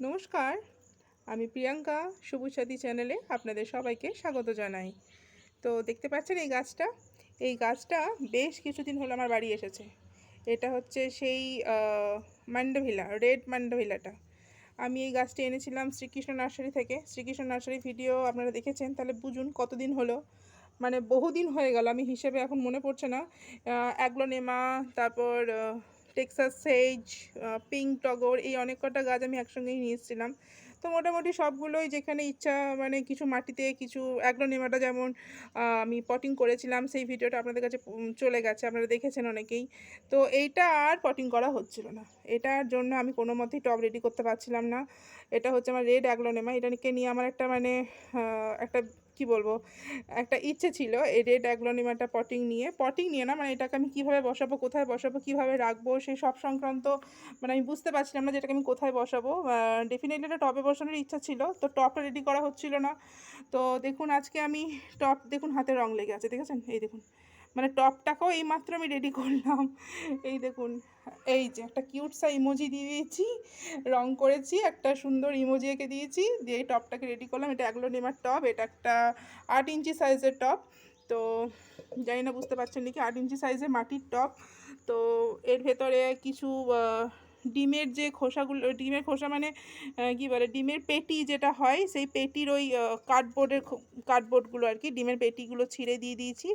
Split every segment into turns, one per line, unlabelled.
নমস্কার, আমি প্রিয়াঙ্কা সবুজ সাথী চ্যানেলে আপনাদের সবাইকে স্বাগত জানাই। তো দেখতে পাচ্ছেন এই গাছটা? এই গাছটা বেশ কিছুদিন হলো আমার বাড়ি এসেছে। এটা হচ্ছে সেই মান্ডভিলা, রেড মান্ডভিলাটা। আমি এই গাছটি এনেছিলাম শ্রীকৃষ্ণ নার্সারি থেকে। শ্রীকৃষ্ণ নার্সারি ভিডিও আপনারা দেখেছেন, তাহলে বুঝুন কতদিন হলো। মানে বহুদিন হয়ে গেল, আমি হিসেবে এখন মনে পড়ছে না। অ্যাগ্লোনেমা, তারপর টেক্সাস সেজ পিঙ্ক টগর, এই অনেক কটা গাছ আমি একসঙ্গেই নিয়ে এসেছিলাম তো মোটামুটি সবগুলোই যেখানে ইচ্ছা মানে কিছু মাটিতে কিছু অ্যাগ্লোনেমাটা যেমন আমি পটিং করেছিলাম, সেই ভিডিওটা আপনাদের কাছে চলে গেছে, আপনারা দেখেছেন অনেকেই। তো এইটা আর পটিং করা হচ্ছিল না। এটার জন্য আমি কোনো মতেই টব রেডি করতে পারছিলাম না। এটা হচ্ছে আমার রেড অ্যাগ্লোনেমা এটাকে নিয়ে আমার একটা মানে একটা কি বলব, একটা ইচ্ছে ছিল এই রেড অ্যাগ্লোনিমাটা পটিং নিয়ে। পটিং নিয়ে না মানে এটাকে আমি কীভাবে বসাবো, কোথায় বসাবো, কীভাবে রাখব, সেই সব সংক্রান্ত মানে আমি বুঝতে পারছিলাম না যেটাকে আমি কোথায় বসাবো। ডেফিনেটলি একটা টবে বসানোর ইচ্ছা ছিল, তো টপটা রেডি করা হচ্ছিল না। তো দেখুন, আজকে আমি টপ দেখুন হাতে রং লেগে আছে, দেখেছেন? এই দেখুন। মানে টপটাকেও এই মাত্র আমি রেডি করলাম। এই দেখুন, এই যে একটা কিউট সা ইমোজি দিয়ে দিয়েছি, রং করেছি, একটা সুন্দর ইমোজি এঁকে দিয়েছি, দিয়ে এই টপটাকে রেডি করলাম। এটা এগুলো নেমার টপ এটা একটা আট ইঞ্চি সাইজের টপ তো জানি না, বুঝতে পারছেন নাকি? আট ইঞ্চি সাইজের মাটির টপ তো এর ভেতরে কিছু ডিমের যে খোসাগুলো, ডিমের খোসা মানে কি বলে, ডিমের পেটি যেটা হয়, সেই পেটির ওই কার্ডবোর্ডের কার্ডবোর্ডগুলো আর কি, ডিমের পেটিগুলো ছিঁড়ে দিয়ে দিয়েছি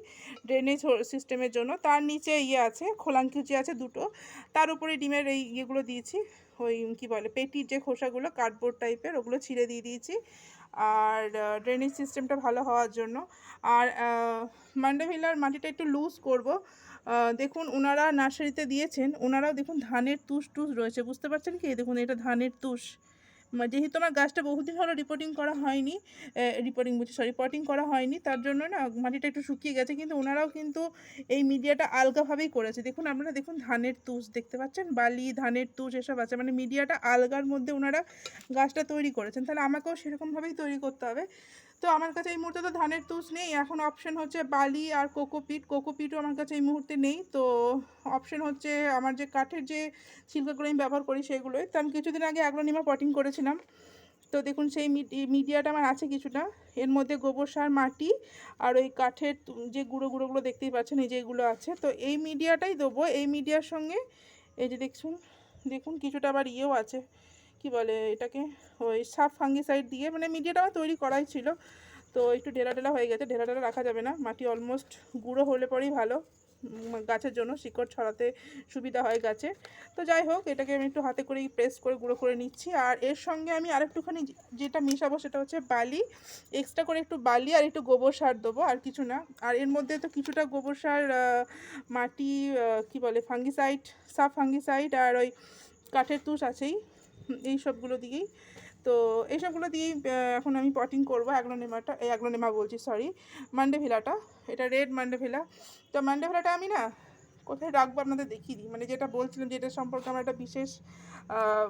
ড্রেনেজ সিস্টেমের জন্য। তার নিচে ইয়ে আছে খোলাঙ্কুচি আছে দুটো। তার উপরে ডিমের এই ইয়েগুলো দিয়েছি, ওই, কী বলে, পেটির যে খোসাগুলো কার্ডবোর্ড টাইপের ওগুলো ছিঁড়ে দিয়ে দিয়েছি। আর ড্রেনেজ সিস্টেমটা ভালো হওয়ার জন্য। আর মান্ডাভিলার মাটিটা একটু লুজ করব। দেখুন ওনারা নার্সারিতে দিয়েছেন ওনারাও দেখুন ধানের তুষ টুস রয়েছে। বুঝতে পারছেন কি? দেখুন এটা ধানের তুষ। যেহেতু আমার গাছটা বহুদিন হলো রিপোর্টিং করা হয়নি রিপোর্টিং বলছি সরি পটিং করা হয়নি, তার জন্য না মাটিটা একটু শুকিয়ে গেছে, কিন্তু ওনারাও কিন্তু এই মিডিয়াটা আলগাভাবেই করেছে। দেখুন, আপনারা দেখুন ধানের তুষ দেখতে পাচ্ছেন, বালি, ধানের তুষ এসব আছে মানে মিডিয়াটা আলগার মধ্যে ওনারা গাছটা তৈরি করেছেন। তাহলে আমাকেও সেরকমভাবেই তৈরি করতে হবে। তো আমার কাছে এই মুহূর্তে তো ধানের তুষ নেই। এখন অপশন হচ্ছে বালি আর কোকোপিট কোকোপিটও আমার কাছে এই মুহূর্তে নেই। তো অপশন হচ্ছে আমার যে কাঠের যে ছিলকাগুলো আমি ব্যবহার করি সেগুলোই। তো আমি কিছুদিন আগে অ্যাগ্লোনিমা পটিং করেছিলাম। তো দেখুন সেই মিডিয়াটা আমার আছে কিছুটা। এর মধ্যে গোবর সার, মাটি আর ওই কাঠের যে গুঁড়ো গুঁড়োগুলো দেখতেই পাচ্ছেন, এই যে এগুলো আছে। তো এই মিডিয়াটাই দেবো। এই মিডিয়ার সঙ্গে এই যে দেখছুন দেখুন কিছুটা আবার ইয়েও আছে। কি বলে এটাকে, ওই সাফ ফাঙ্গিসাইড দিয়ে মানে মিডিয়াটা আমার তৈরি করাই ছিল। তো একটু ঢেলা ঢেলা হয়ে গেছে, ঢেলা ঢেলা রাখা যাবে না। মাটি অলমোস্ট গুঁড়ো হলে পরেই ভালো। গাছের জন্য শিকড় ছড়াতে সুবিধা হয় গাছে। তো যাই হোক, এটাকে আমি একটু হাতে করেই প্রেস করে গুঁড়ো করে নিচ্ছি। আর এর সঙ্গে আমি আরেকটুখানি যে- যেটা মেশাবো সেটা হচ্ছে বালি। এক্সট্রা করে একটু বালি আর একটু গোবর সার দেবো, আর কিছু না। আর এর মধ্যে তো কিছুটা গোবর সার মাটি কি বলে, ফাঙ্গিসাইড, সাফ ফাঙ্গিসাইড আর ওই কাঠের তুষ আছেই। এই সবগুলো দিয়েই। তো এইসবগুলো দিয়েই এখন আমি পটিং করব অ্যাগ্লোনেমাটা এই অ্যাগ্লোনেমা বলছি সরি মান্ডেভিলাটা। এটা রেড মান্ডেভিলা। তো মান্ডেভিলাটা আমি না কোথায় রাখব আপনাদের দেখিয়ে দিই। মানে যেটা বলছিলাম যে এটা সম্পর্কে আমার একটা বিশেষ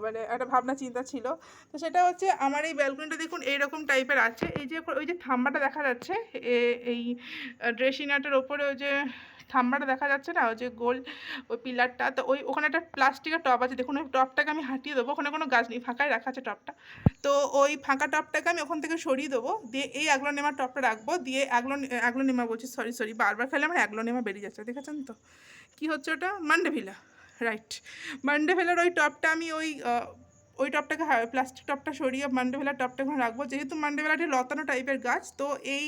মানে একটা ভাবনা চিন্তা ছিল। তো সেটা হচ্ছে আমার এই ব্যালকনিটা দেখুন এইরকম টাইপের আছে। এই যে ওই যে থাম্বাটা দেখা যাচ্ছে এই ড্রেসিনাটার ওপরে ওই যে থাম্বাটা দেখা যাচ্ছে না? ওই যে গোল ওই পিলারটা। তো ওই, ওখানে একটা প্লাস্টিকের টব আছে। দেখুন ওই টবটাকে আমি হাঁটিয়ে দেবো। ওখানে কোনো গাছ নেই, ফাঁকাই রাখা আছে টবটা তো ওই ফাঁকা টবটাকে আমি ওখান থেকে সরিয়ে দেবো। দিয়ে এই অ্যাগ্লোনেমার টবটা রাখব। দিয়ে অ্যাগ্লো নেমা বলছি সরি সরি বারবার খেলে আমার আগলো অ্যাগ্লোনেমা বেরিয়ে যাচ্ছে। দেখেছেন তো? কি হচ্ছে ওটা? মান্ডেভিলা রাইট মান্ডেভিলার ওই টপটা আমি ওই ওই টপটাকে প্লাস্টিক টপটা সরিয়ে মান্ডেভেলার টপটা ওখানে রাখব। যেহেতু মান্ডেভেলাটি লতানো টাইপের গাছ, তো এই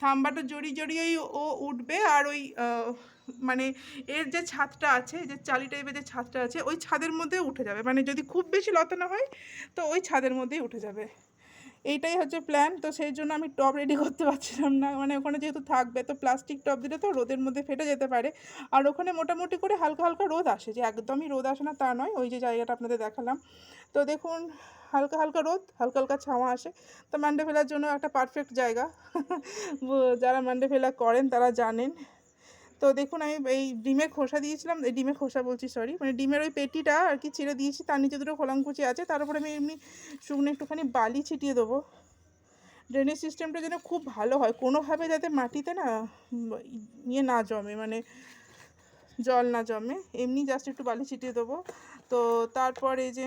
থাম্বাটা জড়িয়ে জড়িয়েই ও উঠবে আর ওই মানে এর যে ছাদটা আছে, যে চালি টাইপের যে ছাদটা আছে, ওই ছাদের মধ্যে উঠে যাবে। মানে যদি খুব বেশি লতানো হয়, তো ওই ছাদের মধ্যেই উঠে যাবে। এইটাই হচ্ছে প্ল্যান তো সেই জন্য আমি টব রেডি করতে পারছিলাম না। মানে ওখানে যেহেতু থাকবে, তো প্লাস্টিক টব দিলে তো রোদের মধ্যে ফেটে যেতে পারে। আর ওখানে মোটামুটি করে হালকা হালকা রোদ আসে, যে একদমই রোদ আসে না তা নয়, ওই যে জায়গাটা আপনাদের দেখালাম। তো দেখুন, হালকা হালকা রোদ, হালকা হালকা ছাওয়া আসে। তো মান্ডে ফেলার জন্য একটা পারফেক্ট জায়গা। যারা মান্ডে ফেলা করেন, তারা জানেন। তো দেখুন, আমি এই ডিমের খোসা দিয়েছিলাম। এই ডিমের খোসা বলছি সরি মানে ডিমের ওই পেটিটা আর কি ছিঁড়ে দিয়েছি। তার নিচে দুটো খোলাঙ্কুচি আছে। তার উপরে আমি এমনি শুকনো একটুখানি বালি ছিটিয়ে দেবো। ড্রেনেজ সিস্টেমটা যেন খুব ভালো হয়। কোনোভাবে যাতে মাটিতে না ইয়ে না জমে মানে জল না জমে, এমনি জাস্ট একটু বালি ছিটিয়ে দেবো। তো তারপর যে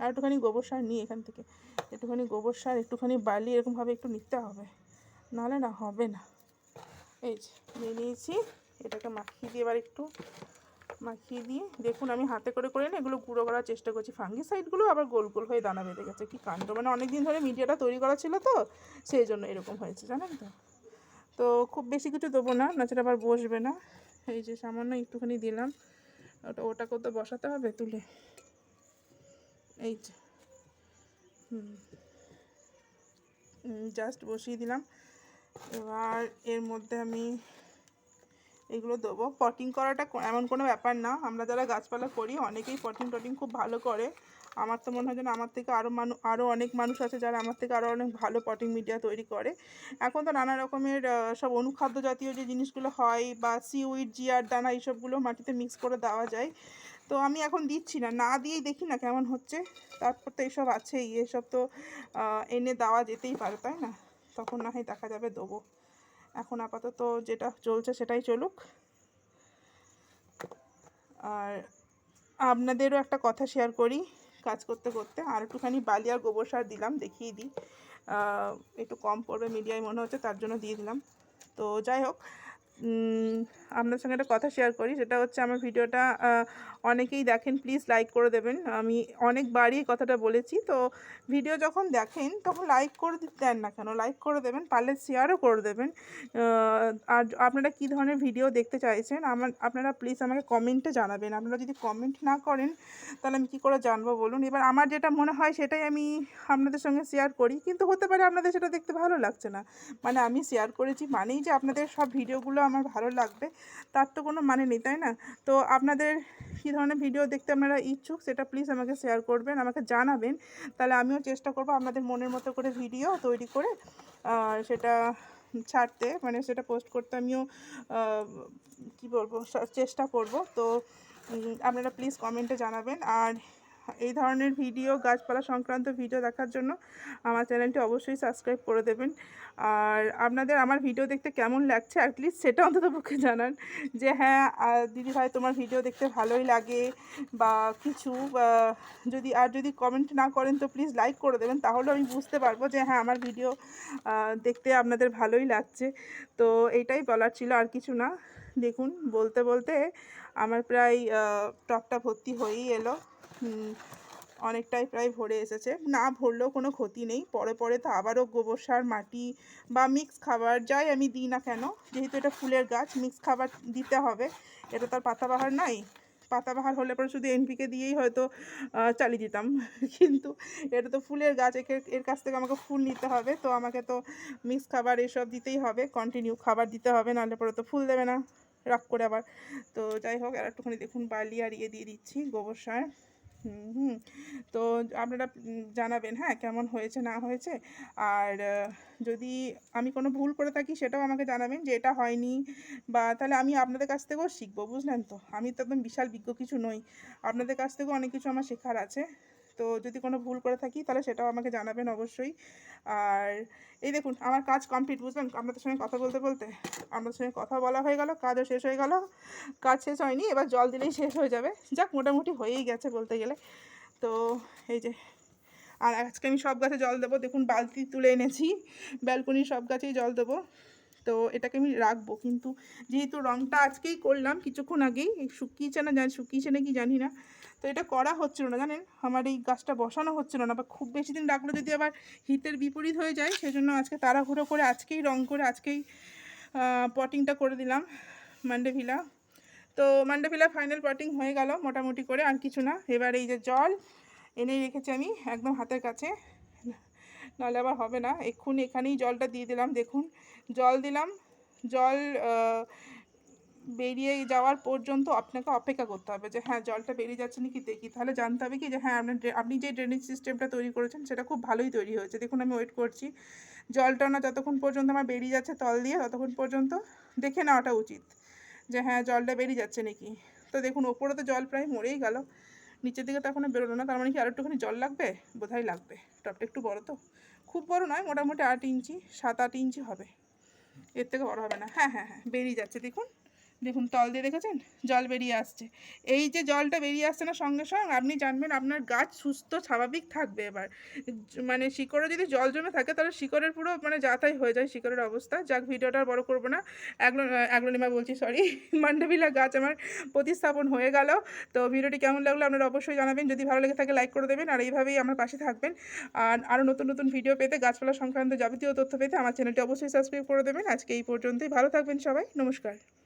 আর একটুখানি গোবর সার নিই এখান থেকে। একটুখানি গোবর সার, একটুখানি বালি এরকমভাবে একটু নিতে হবে। নাহলে না হবে না। এই যে, নিয়ে নিয়েছি। এটাকে মাখিয়ে দিয়ে এবার একটু মাখিয়ে দিয়ে, দেখুন আমি হাতে করে করে না এগুলো গুঁড়ো করার চেষ্টা করছি। ফাঙ্গি সাইডগুলো আবার গোল গোল হয়ে দানা বেঁধে গেছে, কি কাণ্ড? মানে অনেক দিন ধরে মিডিয়াটা তৈরি করা ছিল তো, সেই জন্য এরকম হয়েছে, জানেন তো? তো খুব বেশি কিছু দেবো না নাচের আবার বসবে না। এই যে সামান্য একটুখানি দিলাম, ওটা, ওটাকেও তো বসাতে হবে তুলে। এই যে হুম, জাস্ট বসিয়ে দিলাম। এবার এর মধ্যে আমি এগুলো দেবো। পটিং করাটা এমন কোনো ব্যাপার না। আমরা যারা গাছপালা করি, অনেকেই পটিং টটিং খুব ভালো করে। আমার তো মনে হয় যেন আমার থেকে আরও মানুষ আরও অনেক মানুষ আছে যারা আমার থেকে আরও অনেক ভালো পটিং মিডিয়া তৈরি করে। এখন তো নানা রকমের সব অনুখাদ্য জাতীয় যে জিনিসগুলো হয় বা সিউইড জিয়ার দানা, এইসবগুলো মাটিতে মিক্স করে দেওয়া যায়। তো আমি এখন দিচ্ছি না। না দিয়েই দেখি না কেমন হচ্ছে। তারপর তো এইসব আছেই। এসব তো এনে দেওয়া যেতেই পারে, তাই না? তখন না হয় দেখা যাবে, দেবো। এখন আপাতত যেটা চলছে সেটাই চলুক। আর আপনাদেরও একটা কথা শেয়ার করি, কাজ করতে করতে। আর একটুখানি বালি আর গোবর সার দিলাম, দেখিয়ে দিই। একটু কম পড়বে মিডিয়ায় মনে হচ্ছে, তার জন্য দিয়ে দিলাম। তো যাই হোক আপনার সঙ্গে একটা কথা শেয়ার করি। সেটা হচ্ছে আমার ভিডিওটা অনেকেই দেখেন প্লিজ লাইক করে দেবেন। আমি অনেকবারই কথাটা বলেছি। তো ভিডিও যখন দেখেন, তখন লাইক করে দেন না কেন? লাইক করে দেবেন, পারলে শেয়ারও করে দেবেন। আর আপনারা কী ধরনের ভিডিও দেখতে চাইছেন? আমার, আপনারা প্লিজ আমাকে কমেন্টে জানাবেন। আপনারা যদি কমেন্ট না করেন, তাহলে আমি কী করে জানব বলুন? এবার আমার যেটা মনে হয়, সেটাই আমি আপনাদের সঙ্গে শেয়ার করি। কিন্তু হতে পারে আপনাদের সেটা দেখতে ভালো লাগছে না। মানে আমি শেয়ার করেছি মানেই যে আপনাদের সব ভিডিওগুলো আমার ভালো লাগবে। তার তো কোনো মানে নেই, তাই না? তো আপনাদের কী ধরনের ভিডিও দেখতে আপনারা ইচ্ছুক সেটা প্লিজ আমাকে শেয়ার করবেন, আমাকে জানাবেন। তাহলে আমিও চেষ্টা করব আপনাদের মনের মতো করে ভিডিও তৈরি করে সেটা ছাড়তে মানে সেটা পোস্ট করতে আমিও কি বলব চেষ্টা করব। তো আপনারা প্লিজ কমেন্টে জানাবেন। আর এই ধরনের ভিডিও, গাছপালা সংক্রান্ত ভিডিও দেখার জন্য আমার চ্যানেলটি অবশ্যই সাবস্ক্রাইব করে দেবেন। আর আপনাদের আমার ভিডিও দেখতে কেমন লাগছে অ্যাটলিস্ট সেটা অন্তত পক্ষে জানান যে হ্যাঁ দিদি ভাই, তোমার ভিডিও দেখতে ভালোই লাগে বা কিছু যদি, আর যদি কমেন্ট না করেন তো প্লিজ লাইক করে দেবেন, তাহলে আমি বুঝতে পারব যে হ্যাঁ আমার ভিডিও দেখতে আপনাদের ভালোই লাগছে। তো এইটাই বলার ছিল, আর কিছু না। দেখুন, বলতে বলতে আমার প্রায় টপটা ভর্তি হয়েই এলো। অনেকটাই প্রায় ভরে এসেছে। না ভরলেও কোনো ক্ষতি নেই। পরে পরে তো আবারও গোবর সার, মাটি বা মিক্স খাবার যাই আমি দিই না কেন, যেহেতু এটা ফুলের গাছ মিক্স খাবার দিতে হবে। এটা তো আর পাতাবাহার নাই। পাতাবাহার হলে পরে শুধু এনপিকে দিয়েই হয়তো চালিয়ে দিতাম। কিন্তু এটা তো ফুলের গাছ, একে, এর কাছ থেকে আমাকে ফুল নিতে হবে। তো আমাকে তো মিক্স খাবার এসব দিতেই হবে। কন্টিনিউ খাবার দিতে হবে, নাহলে পরে তো ফুল দেবে না। রাগ করে আবার। তো যাই হোক, আর একটুখানি দেখুন, বালি আর ইয়ে দিয়ে দিচ্ছি গোবর সার। হুম তো আপনারা জানাবেন হ্যাঁ কেমন হয়েছে, না হয়েছে। আর যদি আমি কোনো ভুল করে থাকি, সেটাও আমাকে জানাবেন যে এটা হয়নি বা তাহলে আমি আপনাদের কাছ থেকেও শিখব, বুঝলেন তো? আমি তো একদম বিশাল বিজ্ঞ কিছু নই। আপনাদের কাছ থেকেও অনেক কিছু আমার শেখার আছে। তো যদি কোনো ভুল করে থাকি, তাহলে সেটাও আমাকে জানাবেন অবশ্যই। আর এই দেখুন, আমার কাজ কমপ্লিট বুঝলেন? আপনাদের সঙ্গে কথা বলতে বলতে আপনাদের সঙ্গে কথা বলা হয়ে গেল, কাজও শেষ হয়ে গেল, কাজ শেষ হয়নি, এবার জল দিলেই শেষ হয়ে যাবে। যাক, মোটামুটি হয়েই গেছে বলতে গেলে। তো এই যে, আর আজকে আমি সব গাছে জল দেবো, দেখুন, বালতি তুলে এনেছি, ব্যালকনির সব গাছেই জল দেবো। তো এটাকে আমি রাখব। কিন্তু যেহেতু রঙটা আজকেই করলাম, কিছুক্ষণ আগেই শুকিয়েছে না জানি শুকিয়েছে নাকি জানি না, তো এটা করা হচ্ছিল না, জানেন? আমার এই গাছটা বসানো হচ্ছিল না, বা খুব বেশি দিন রাখলে যদি আবার হিতের বিপরীত হয়ে যায়, সেজন্য আজকে তাড়াহুড়ো করে আজকেই রং করে আজকেই পটিংটা করে দিলাম মান্ডে ভিলা তো মান্ডে ভিলা ফাইনাল পটিং হয়ে গেল মোটামুটি করে, আর কিছু না। এবার এই যে জল এনেই রেখেছি আমি একদম হাতের কাছে। নাহলে আবার হবে না। এক্ষুনি এখানেই জলটা দিয়ে দিলাম, দেখুন। জল দিলাম। জল বেরিয়ে যাওয়ার পর্যন্ত আপনাকে অপেক্ষা করতে হবে যে হ্যাঁ জলটা বেরিয়ে যাচ্ছে নাকি দেখি। তাহলে জানতে হবে কি যে হ্যাঁ আপনার আপনি যে ড্রেনেজ সিস্টেমটা তৈরি করেছেন, সেটা খুব ভালোই তৈরি হয়েছে। দেখুন, আমি ওয়েট করছি। জলটা না যতক্ষণ পর্যন্ত আমার বেরিয়ে যাচ্ছে তল দিয়ে, ততক্ষণ পর্যন্ত দেখে নেওয়াটা উচিত যে হ্যাঁ জলটা বেরিয়ে যাচ্ছে নাকি। তো দেখুন, ওপরে তো জল প্রায় মরেই গেল। নিচের দিকে তো এখনও বেরোলো না, তার মানে কি আর একটুখানি জল লাগবে? বোধহয় লাগবে। টপটা একটু বড় তো। খুব বড় নয়, মোটামুটি আট ইঞ্চি, সাত আট ইঞ্চি হবে। এর থেকে বড় হবে না। হ্যাঁ হ্যাঁ হ্যাঁ বেরিয়ে যাচ্ছে, দেখুন। দেখুন, তল দিয়ে দেখেছেন? জল বেরিয়ে আসছে। এই যে জলটা বেরিয়ে আসছে না সঙ্গে সঙ্গে, আপনি জানবেন আপনার গাছ সুস্থ, স্বাভাবিক থাকবে এবার। মানে শিকড়ে যদি জল জমে থাকে, তাহলে শিকড়ের পুরো মানে যাতাই হয়ে যায় শিকড়ের অবস্থা। যাক, ভিডিওটা বড় করব না। অ্যাগ্লো, অ্যাগ্লোনিমা বলছি সরি মান্ডাভিলা গাছ আমার প্রতিস্থাপন হয়ে গেল। তো ভিডিওটি কেমন লাগল আপনারা অবশ্যই জানাবেন। যদি ভালো লেগে থাকে লাইক করে দেবেন। আর এইভাবেই আমার পাশে থাকবেন। আর আরও নতুন নতুন ভিডিও পেতে গাছপালা সংক্রান্ত যাবতীয় তথ্য পেতে আমার চ্যানেলটি অবশ্যই সাবস্ক্রাইব করে দেবেন। আজকে এই পর্যন্তই। ভালো থাকবেন সবাই। নমস্কার।